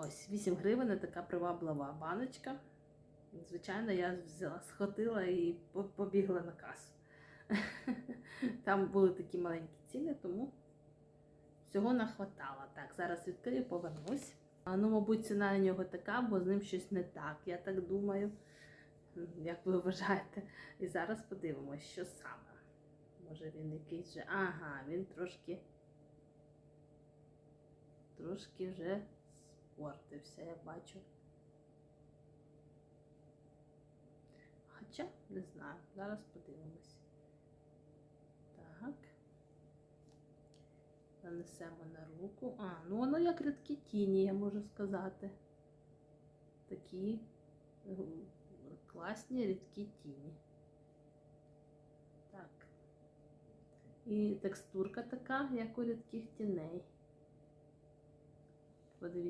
Ось 8 гривень така приваблива баночка. Звичайно, я взяла, схватила і побігла на касу. Там були такі маленькі ціни, тому всього нахватало. Так, зараз відкрию, повернусь. Ну, мабуть, ціна на нього така, бо з ним щось не так, я так думаю. Як ви вважаєте? І зараз подивимось, що саме. Може він якийсь же. Ага, він трошки. Трошки вже спортився, я бачу. Хоча, не знаю, зараз подивимось. Так. Нанесемо на руку. А, ну воно як рідкі тіні, я можу сказати. Такі класні рідкі тіні. Так. І текстурка така, як у рідких тіней. Подивіться.